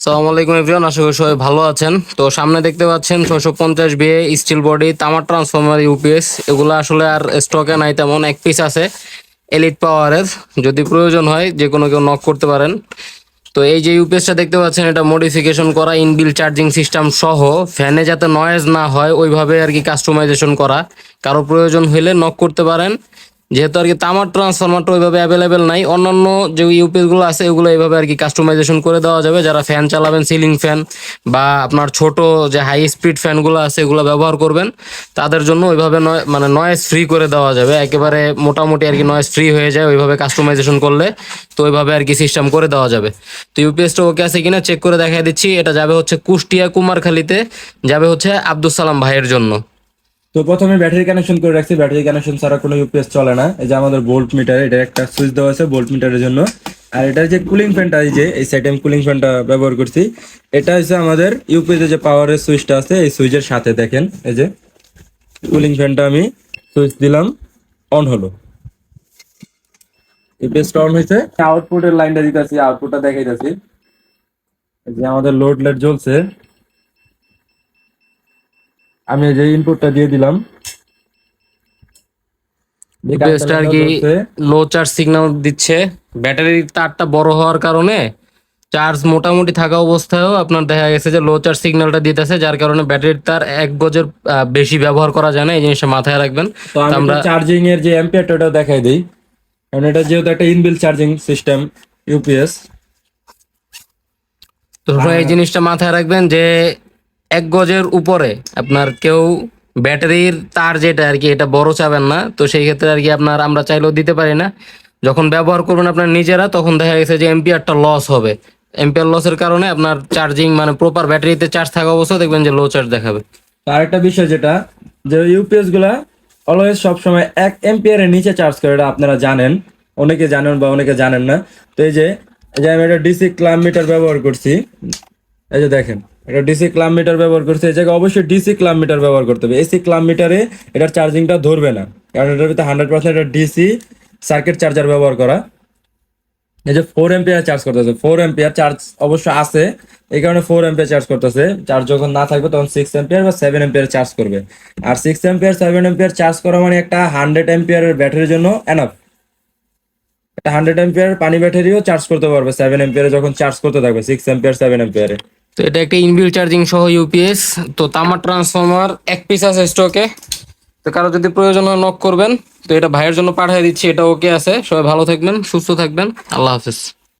সালামু আলাইকুম এভরিওয়ান, আশা করি সবাই ভালো আছেন। তো সামনে দেখতে পাচ্ছেন ছয়শো পঞ্চাশ বিয়ে স্টিল বডি তামার ট্রান্সফরমার ইউপিএস এগুলো আসলে আর স্টকে নাই, তেমন এক পিস আছে এলিট পাওয়ারের যদি প্রয়োজন হয়, যে কোনো কেউ নক করতে পারেন। তো এই যে ইউপিএসটা দেখতে পাচ্ছেন, এটা মডিফিকেশন করা ইনবিল চার্জিং সিস্টেম সহ। ফ্যানে যাতে নয়েজ না হয়, ওইভাবে আর কি কাস্টমাইজেশন করা। কারও প্রয়োজন হলে নক করতে পারেন। যেহেতু আর কি তামার ট্রান্সফরমারটা ওইভাবে অ্যাভেলেবেল নাই, অন্যান্য যে ইউপিএসগুলো আছে ওগুলো এইভাবে আর কি কাস্টমাইজেশন করে দেওয়া যাবে। যারা ফ্যান চালাবেন সিলিং ফ্যান বা আপনার ছোট যে হাই স্পিড ফ্যানগুলো আছে, এগুলো ব্যবহার করবেন। তাদের জন্য ওইভাবে নয় মানে নয়েজ ফ্রি করে দেওয়া যাবে। একেবারে মোটামুটি আর কি নয়েজ ফ্রি হয়ে যায়, ওইভাবে কাস্টমাইজেশন করলে তো ওইভাবে আর কি সিস্টেম করে দেওয়া যাবে। তো ইউপিএসটা ওকে আছে কিনা চেক করে দেখা দিচ্ছি। এটা যাবে হচ্ছে কুষ্টিয়া কুমারখালীতে, যাবে হচ্ছে আব্দুল সালাম ভাইয়ের জন্য। তো প্রথমে ব্যাটারি কানেকশন করে রাখছি। ব্যাটারি কানেকশন ছাড়া কোনো ইউপিএস চলে না। এই যে আমাদের ভোল্ট মিটার এটা একটা সুইচ দেওয়া আছে ভোল্ট মিটারের জন্য। আর এটার যে কুলিং ফ্যানটা এই যে এই সাইডে আমি কুলিং ফ্যানটা ব্যবহার করছি এটা হচ্ছে আমাদের ইউপিএস এর যে পাওয়ারের সুইচটা আছে এই সুইচের সাথে দেখেন। এই যে কুলিং ফ্যানটা আমি সুইচ দিলাম অন হলো। ইউপিএসটা অন হয়েছে। আউটপুটের লাইনটা দিতেছি আউটপুটটা দেখাইতেছি। যে আমাদের লোড লাইট জ্বলছে। আমি যে ইনপুটটা দিয়ে দিলাম আর কি লো চার্জ সিগন্যাল দিচ্ছে। ব্যাটারির তারটা বড় হওয়ার কারণে চার্জ মোটামুটি থাকা অবস্থায়ও আপনার দেখা গেছে যে লো চার্জ সিগন্যালটা দিতেছে যার কারণে ব্যাটারির তার এক গজের বেশি ব্যবহার করা যায় না এই জিনিসটা মাথায় রাখবেন। তো আমরা- চার্জিং এর যে অ্যাম্পিয়ারটা ওটা দেখাই দিই। কারণ এটা যেহেতু একটা ইনবিল চার্জিং সিস্টেম ইউপিএস তো এই জিনিসটা মাথায় রাখবেন যে এক গজের উপরে আপনার কেউ ব্যাটারির তার যেটা আর কি, এটা বড় চাবেন না। তো সেই ক্ষেত্রে আর কি আপনার আমরা চাইলেও দিতে পারি না। যখন ব্যবহার করবেন আপনার নিজেরা, তখন দেখা গেছে যে এম্পিয়ারটা লস হবে। এম্পিয়ার লসের কারণে আপনার চার্জিং মানে প্রপার ব্যাটারিতে চার্জ থাকা অবস্থা দেখবেন যে লো চার্জ দেখাবে। আর একটা বিষয় যেটা, যে ইউপিএসগুলা অলওয়েজ সবসময় এক এম্পিয়ারের নিচে চার্জ করে, এটা আপনারা জানেন। অনেকে জানেন বা অনেকে জানেন না। তো এই যে এই যে আমি একটা ডিসি ক্লাম মিটার ব্যবহার করছি, এই যে দেখেন। এটা ডিসি ক্লাম মিটার ব্যবহার করছে। এই জায়গায় অবশ্যই ডিসি ক্লাম মিটার ব্যবহার করতে হবে। এসি ক্লাম মিটারে এটার চার্জিংটা ধরবে না। কারণ এটার ভিতরে হান্ড্রেড পার্সেন্ট এটা ডিসি সার্কিট চার্জার ব্যবহার করা। এই যে ফোর এম্পিয়ার চার্জ করতেছে। ফোর এম্পিয়ার চার্জ অবশ্য আছে। এই কারণে ফোর এম্পিয়ার চার্জ করতেছে। চার্জ যখন না থাকবে তখন সিক্স এম্পিয়ার বা সেভেন এম্পিয়ার চার্জ করবে। আর six ampere seven ampere charge করা মানে একটা হান্ড্রেড এম্পিয়ারের ব্যাটারির জন্য এনাফ একটা হান্ড্রেড এম্পিয়ার পানি ব্যাটারিও চার্জ করতে পারবে। সেভেন এম্পিয়ারে যখন চার্জ করতে থাকবে সিক্স এম্পিয়ার সেভেন এম্পিয়ারে তো এটা একটা ইনবিল চার্জিং সহ ইউপিএস তো তামার ট্রান্সফর্মার এক পিস আছে স্টকে তো কারও যদি প্রয়োজন হয় নক করবেন। তো এটা ভাইয়ের জন্য পাঠিয়ে দিচ্ছি, এটা ওকে আছে। সবাই ভালো থাকবেন, সুস্থ থাকবেন। আল্লাহ হাফেজ।